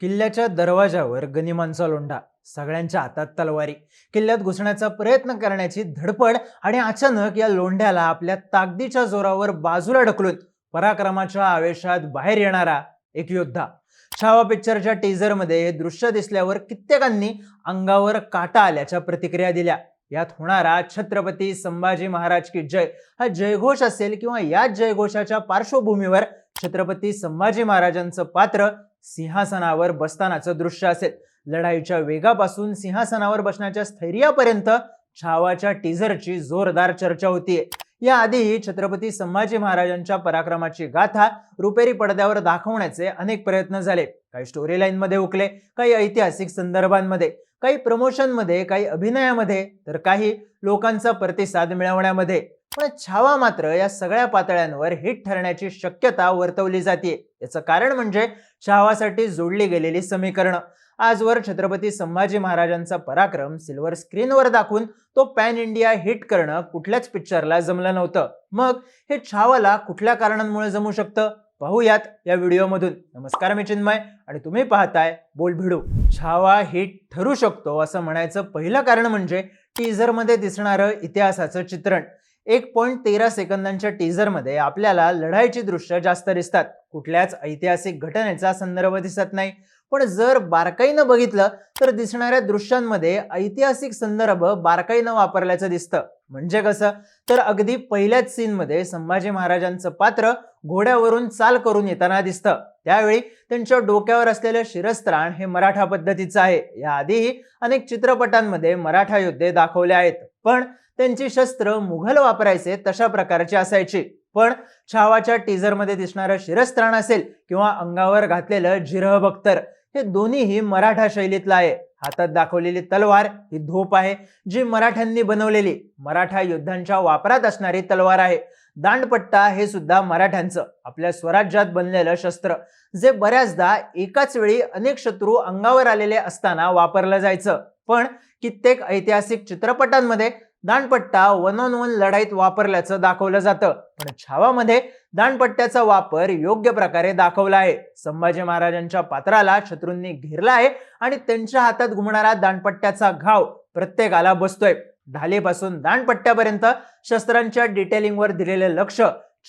किल्ल्याच्या दरवाजावर गनिमांचा लोंढा सगळ्यांच्या हातात तलवारी. किल्ल्यात घुसण्याचा प्रयत्न करण्याची धडपड आणि अचानक या लोंढ्याला आपल्या ताकदीच्या जोरावर बाजूला ढकलून पराक्रमाच्या आवेशात बाहेर येणारा एक योद्धा. छावा पिक्चरच्या टीझरमध्ये हे दृश्य दिसल्यावर कित्येकांनी अंगावर काटा आल्याच्या प्रतिक्रिया दिल्या. यात होणारा छत्रपती संभाजी महाराज की जय हा जयघोष असेल किंवा याच जयघोषाच्या पार्श्वभूमीवर छत्रपती संभाजी महाराजांचं पात्र सिंहासनावर बसतानाचं दृश्य असेल. लढाईच्या वेगापासून सिंहासनावर बसण्याच्या स्थैर्यापर्यंत छावाच्या टीझरची जोरदार चर्चा होतीये. याआधीही छत्रपती संभाजी महाराजांच्या पराक्रमाची गाथा रुपेरी पडद्यावर दाखवण्याचे अनेक प्रयत्न झाले. काही स्टोरी लाईनमध्ये उकले काही ऐतिहासिक संदर्भांमध्ये काही प्रमोशनमध्ये काही अभिनयामध्ये तर काही लोकांचा प्रतिसाद मिळवण्यामध्ये. पण छावा मात्र या सगळ्या पातळ्यांवर हिट ठरण्याची शक्यता वर्तवली जाते याचं कारण म्हणजे छावासाठी जोडली गेलेली समीकरणं. आजवर छत्रपती संभाजी महाराजांचा पराक्रम सिल्वर स्क्रीनवर दाखवून तो पॅन इंडिया हिट करणं कुठल्याच पिक्चरला जमलं नव्हतं. मग हे छावाला कुठल्या कारणांमुळे जमू शकतं? पाहूयात या व्हिडिओमधून. नमस्कार मी चिन्मय आणि तुम्ही पाहताय बोल भिडू छावा हिट ठरू शकतो असं म्हणायचं पहिलं कारण म्हणजे टीझरमध्ये दिसणारं इतिहासाचं चित्रण. एक पॉईंट तेरा सेकंदांच्या टीझरमध्ये आपल्याला लढाईची दृश्य जास्त दिसतात. कुठल्याच ऐतिहासिक घटनेचा संदर्भ दिसत नाही. पण जर बारकाईनं बघितलं तर दिसणाऱ्या दृश्यांमध्ये ऐतिहासिक संदर्भ बारकाईनं वापरल्याचं दिसतं. म्हणजे कसं? तर अगदी पहिल्याच सीनमध्ये संभाजी महाराजांचं पात्र घोड्यावरून चाल करून येताना दिसतं. त्यावेळी त्यांच्या डोक्यावर असलेलं शिरस्त्राण हे मराठा पद्धतीचं आहे. याआधीही अनेक चित्रपटांमध्ये मराठा योद्धे दाखवले आहेत. पण त्यांची शस्त्र मुघल वापरायचे तशा प्रकारची असायची. पण छावाच्या टीझरमध्ये दिसणारं शिरस्त्राण असेल किंवा अंगावर घातलेलं जिरह बख्तर हे दोन्हीही मराठा शैलीतलं आहे. हातात दाखवलेली तलवार ही धोप आहे जी मराठ्यांनी बनवलेली. मराठा युद्धांच्या वापरात असणारी तलवार आहे. दांडपट्टा हे सुद्धा मराठ्यांचं आपल्या स्वराज्यात बनलेलं शस्त्र जे बऱ्याचदा एकाच वेळी अनेक शत्रू अंगावर आलेले असताना वापरलं जायचं. पण कित्येक ऐतिहासिक चित्रपटांमध्ये दांडपट्टा वन ऑन वन लढाईत वापरल्याचं दाखवलं जातं. पण छावामध्ये दांडपट्ट्याचा वापर योग्य प्रकारे दाखवला आहे. संभाजी महाराजांच्या पात्राला शत्रूंनी घेरला आहे आणि त्यांच्या हातात घुमणारा दांडपट्ट्याचा घाव प्रत्येकाला बसतोय. ढालीपासून दांडपट्ट्यापर्यंत शस्त्रांच्या डिटेलिंगवर दिलेलं लक्ष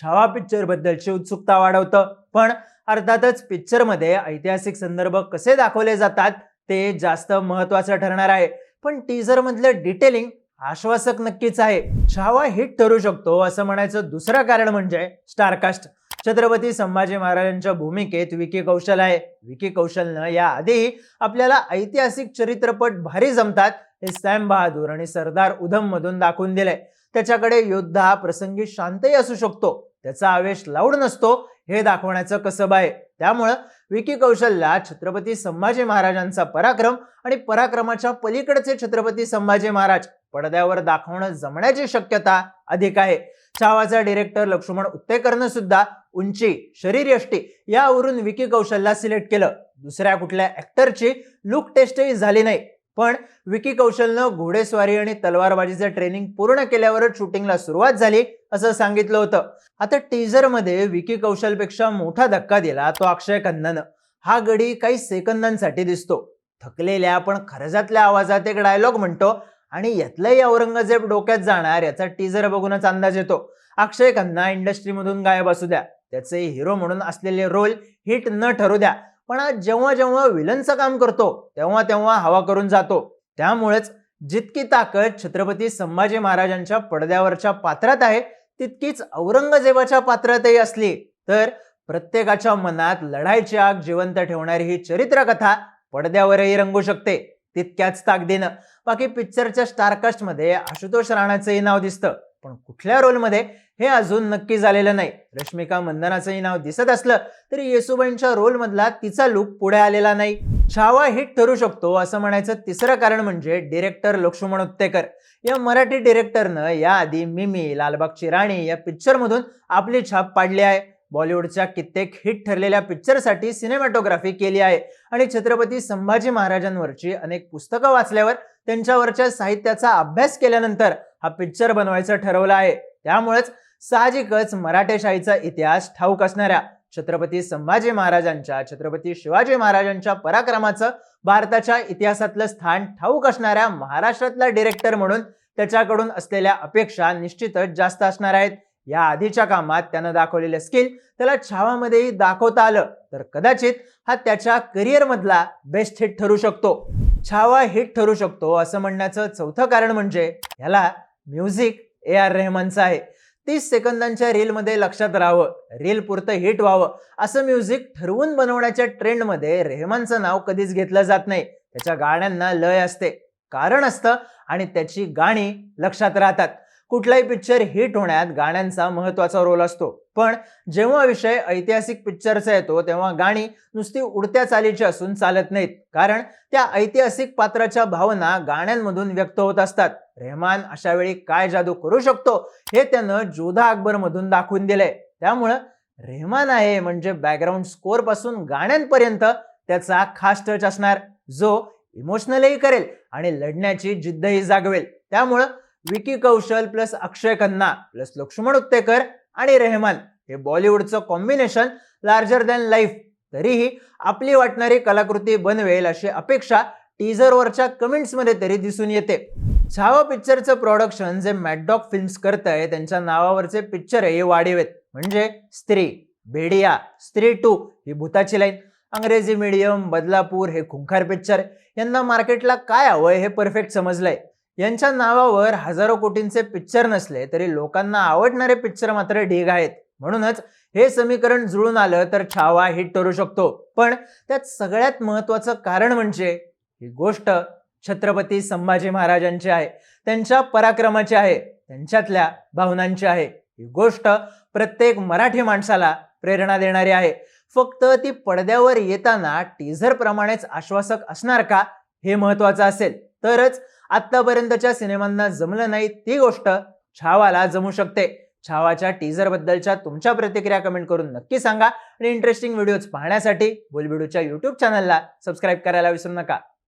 छावा पिक्चर बद्दलची उत्सुकता वाढवतं. पण अर्थातच पिक्चरमध्ये ऐतिहासिक संदर्भ कसे दाखवले जातात ते जास्त महत्वाचं ठरणार आहे. पण टीझर मधलं डिटेलिंग आश्वासक नक्कीच आहे. छावा हिट ठरू शकतो असं म्हणायचं दुसरं कारण म्हणजे स्टारकास्ट छत्रपती संभाजी महाराजांच्या भूमिकेत विकी कौशल आहे. विकी कौशलनं या आधी आपल्याला ऐतिहासिक चरित्रपट भारी जमतात हे सॅम बहादूर आणि सरदार उधम मधून दाखवून दिलंय. त्याच्याकडे योद्धा प्रसंगी शांतही असू शकतो त्याचा आवेश लाऊड नसतो हे दाखवण्याचं कसब आहे. त्यामुळं विकी कौशलला छत्रपती संभाजी महाराजांचा पराक्रम आणि पराक्रमाच्या पलीकडचे छत्रपती संभाजी महाराज पडद्यावर दाखवणं जमण्याची शक्यता अधिक आहे. छावाचा डिरेक्टर लक्ष्मण उत्तेकरनं सुद्धा उंची शरीरयष्टी यावरून विकी कौशलला सिलेक्ट केलं. दुसऱ्या कुठल्या ऍक्टरची लुक टेस्टही झाली नाही. पण विकी कौशलनं घोडेस्वारी आणि तलवारबाजीचं ट्रेनिंग पूर्ण केल्यावरच शूटिंगला सुरुवात झाली असं सांगितलं होतं. आता टीझरमध्ये विकी कौशलपेक्षा मोठा धक्का दिला तो अक्षय खन्नानं. हा गडी काही सेकंदांसाठी दिसतो. थकलेल्या पण खरजातल्या आवाजात एक डायलॉग म्हणतो आणि यातलंही औरंगजेब डोक्यात जाणार याचा टीझर बघूनच अंदाज येतो. अक्षय खन्ना इंडस्ट्रीमधून गायब असू द्या. त्याचे हिरो म्हणून असलेले रोल हिट न ठरू द्या. पण आज जेव्हा जेव्हा विलनचं काम करतो तेव्हा तेव्हा हवा करून जातो. त्यामुळेच जितकी ताकद छत्रपती संभाजी महाराजांच्या पडद्यावरच्या पात्रात आहे तितकीच औरंगजेबाच्या पात्रातही असली. तर प्रत्येकाच्या मनात लढाईची आग जिवंत ठेवणारी ही चरित्रकथा पडद्यावरही रंगू शकते. तितक्याच ताकदीनं बाकी पिक्चरच्या स्टारकास्टमध्ये आशुतोष राणाचंही नाव दिसतं. पण कुठल्या रोलमध्ये हे अजून नक्की झालेलं नाही. रश्मिका मंदनाचंही नाव दिसत असलं तरी येसुबाईंच्या रोलमधला तिचा लुक पुढे आलेला नाही. छावा हिट ठरू शकतो असं म्हणायचं तिसरं कारण म्हणजे डिरेक्टर लक्ष्मण उत्तेकर. या मराठी डिरेक्टरनं याआधी मिमी लालबागची राणी या पिक्चरमधून आपली छाप पाडली आहे. बॉलिवूडच्या कित्येक हिट ठरलेल्या पिक्चरसाठी सिनेमॅटोग्राफी केली आहे. आणि छत्रपती संभाजी महाराजांवरची अनेक पुस्तकं वाचल्यावर त्यांच्यावरच्या साहित्याचा अभ्यास केल्यानंतर हा पिक्चर बनवायचं ठरवलं आहे. त्यामुळेच साहजिकच मराठेशाहीचा इतिहास ठाऊक असणाऱ्या छत्रपती संभाजी महाराजांच्या छत्रपती शिवाजी महाराजांच्या पराक्रमाचं भारताच्या इतिहासातलं स्थान ठाऊक असणाऱ्या महाराष्ट्रातला डिरेक्टर म्हणून त्याच्याकडून असलेल्या अपेक्षा निश्चितच जास्त असणार आहेत. या आधीच्या कामात त्यानं दाखवलेलं स्किल त्याला छावामध्येही दाखवता आलं. तर कदाचित हा त्याच्या करिअरमधला बेस्ट हिट ठरू शकतो. छावा हिट ठरू शकतो असं म्हणण्याचं चौथं कारण म्हणजे ह्याला म्युझिक ए आर रेहमानचं आहे. तीस सेकंदांच्या रीलमध्ये लक्षात राहावं. रील पुरतं हिट व्हावं. असं म्युझिक ठरवून बनवण्याच्या ट्रेंडमध्ये रेहमानचं नाव कधीच घेतलं जात नाही. त्याच्या गाण्यांना लय असते. कारण असतं आणि त्याची गाणी लक्षात राहतात. कुठलाही पिक्चर हिट होण्यात गाण्यांचा महत्त्वाचा रोल असतो. पण जेव्हा विषय ऐतिहासिक पिक्चरचा येतो तेव्हा गाणी नुसती उडत्या चालीची असून चालत नाहीत. कारण त्या ऐतिहासिक पात्राच्या भावना गाण्यांमधून व्यक्त होत असतात. रेहमान अशा वेळी काय जादू करू शकतो हे त्यानं जोधा अकबर मधून दाखवून दिलंय. त्यामुळं रेहमान आहे म्हणजे बॅकग्राऊंड स्कोरपासून गाण्यांपर्यंत त्याचा खास टच असणार. जो इमोशनलही करेल आणि लढण्याची जिद्दही जागवेल. त्यामुळं विकी कौशल प्लस अक्षय खन्ना प्लस लक्ष्मण उत्तेकर आणि रेहमान हे बॉलिवूडचं कॉम्बिनेशन लार्जर दॅन लाईफ. तरीही आपली वाटणारी कलाकृती बनवेल अशी अपेक्षा टीझरवरच्या कमेंट्समध्ये तरी दिसून येते. छावा पिक्चरचं प्रोडक्शन जे मॅडडॉग फिल्म्स करत आहे त्यांच्या नावावरचे पिक्चरही वाढीवेत. म्हणजे स्त्री भेडिया स्त्री टू ही भूताची लाईन. अंग्रेजी मीडियम बदलापूर हे खुंखार पिक्चर यांना मार्केटला काय हवंय हे परफेक्ट समजलंय. यांच्या नावावर हजारो कोटींचे पिक्चर नसले तरी लोकांना आवडणारे पिक्चर मात्र ढीग आहेत. म्हणूनच हे समीकरण जुळून आलं तर छावा हिट ठरू शकतो. पण त्यात सगळ्यात महत्वाचं कारण म्हणजे ही गोष्ट छत्रपती संभाजी महाराजांची आहे. त्यांच्या पराक्रमाची आहे. त्यांच्यातल्या भावनांची आहे. ही गोष्ट प्रत्येक मराठी माणसाला प्रेरणा देणारी आहे. फक्त ती पडद्यावर येताना टीझर प्रमाणेच आश्वासक असणार का हे महत्वाचं असेल. तरच आतापर्यंतच्या सिनेमांना जमलं नाही ती गोष्ट छावाला जमू शकते. छावाच्या टीजर बद्दलच्या तुमच्या प्रतिक्रिया कमेंट करून नक्की सांगा. आणि इंटरेस्टिंग व्हिडिओज पाहण्यासाठी बुलबिडूच्या युट्यूब चॅनलला सबस्क्राईब करायला विसरू नका.